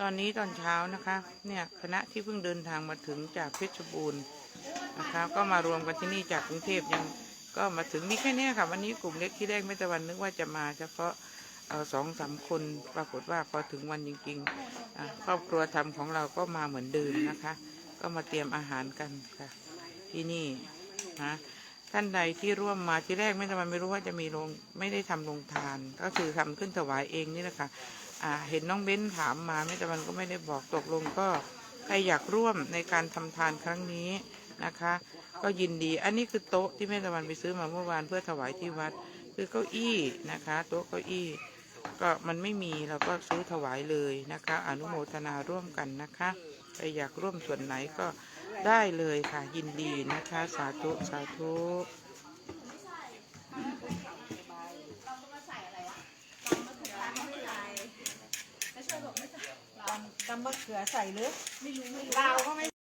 ตอนนี้ตอนเช้านะคะ เนี่ยคณะที่เพิ่งเดินทางมาถึงจากเพชรบูรณ์นะคะ ก็มารวมกันที่นี่จากกรุงเทพยังก็มาถึงมีแค่นี้ค่ะ วันนี้กลุ่มเล็กที่แรกไม่ตะวันนึกว่าจะมา เฉพาะสองสามคนปรากฏว่าพอถึงวันจริงๆครอบครัวทำของเราก็มาเหมือนเดิมนะคะ ก็มาเตรียมอาหารกันค่ะ ที่นี่นะ ท่านใดที่ร่วมมาที่แรกไม่ตะวันไม่รู้ว่าจะมีลงไม่ได้ทำโรงทาน ก็คือทำขึ้นถวายเองนี่แหละค่ะอ่าเห็นน้องเบ้นถามมาไม่แต่มันก็ไม่ได้บอกตกลงก็ใครอยากร่วมในการทำทานครั้งนี้นะคะ ก็ยินดีอันนี้คือโต๊ะที่แม่ตะวันไปซื้อมาเมื่อวานเพื่อถวายที่วัด คือเก้าอี้นะคะ โต๊ะเก้าอี้ ก็มันไม่มีเราก็ซื้อถวายเลยนะคะ อนุโมทนาร่วมกันนะคะใครอยากร่วมส่วนไหนก็ได้เลยค่ะยินดีนะคะ สาธุสาธุตำมะเขือใส่หรือไม่รู้ไม่รู้ลาวก็ไม่